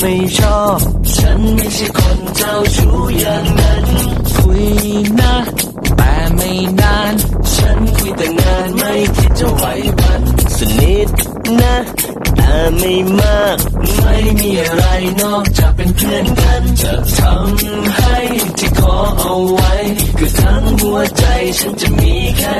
ไม่ชอบ ฉันไม่ใช่คนเจ้าชู้อย่างนั้นคุยนะ แต่ไม่นาน ฉันคุยแต่งานไม่คิดจะไหวบันสนิทนะแต่ไม่มาก ไม่มีอะไรนอกจากเป็นเพื่อนกันจะทำให้ที่ขอเอาไว้ คือทั้งหัวใจฉันจะมีแค่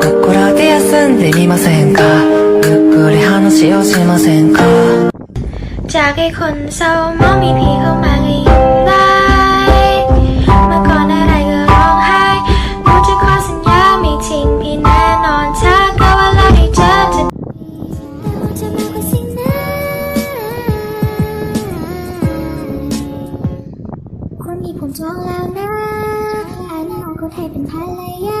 ここらで休んでみませんかゆっくり話をしませんか จากไอ้คนเศร้ามองมีพี่เข้ามาก็ยิ้มได้ เมื่อก่อนอะไรก็ร้องไห้รู้จะขอสัญญาไม่ทิ้งพี่แน่นอนถ้าเกิดว่าเราได้เจอจะจะมากกว่าสิ่งนั้นคนนี้ผมจองแล้วนะอันน้องคนให้เป็นภรรยา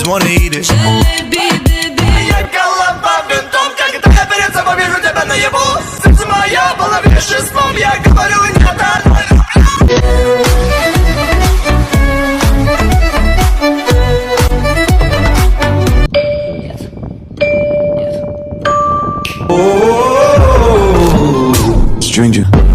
just wanna eat it. Я голова винтом, я перед собой вижу тебя наяву Сердце мое было веществом, я говорю не так Stranger.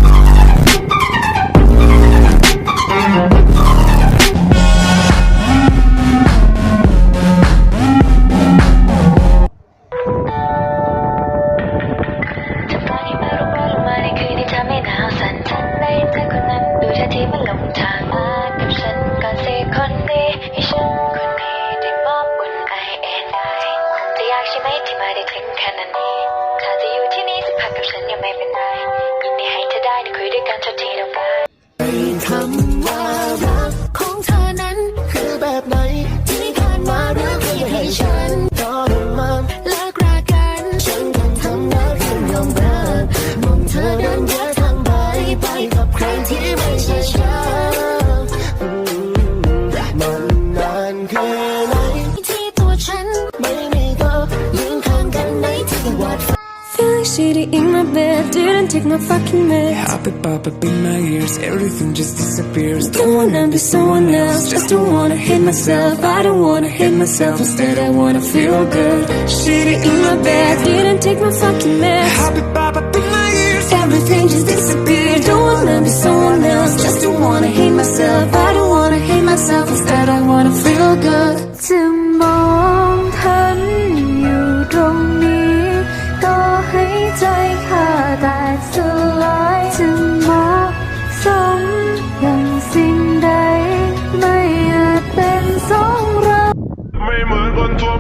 Feeling shitty in my bed, didn't take my fucking meds. It, pop up in my ears, everything just disappears. Don't wanna be someone else, just don't wanna hate myself. I don't wanna hate myself, instead I wanna feel good. Shitty in my bed, didn't take my fucking meds. It, pop up in my ears. Everything just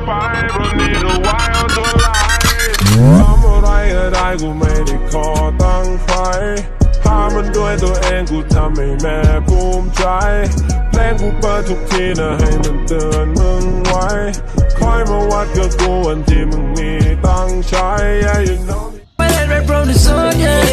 ไปเพราะนี่ก็วายเอาตัวลายทำอะไรก็ได้กูไม่ได้ขอตั้งใครหามันด้วยตัวเองกูทำให้แม่ภูมิใจเพลงกูเปิดทุกทีนะให้มันเตือนมึงไว้คอยมาวัดกับกูวันที่มึงมีตั้งใช้ yeah you know ไ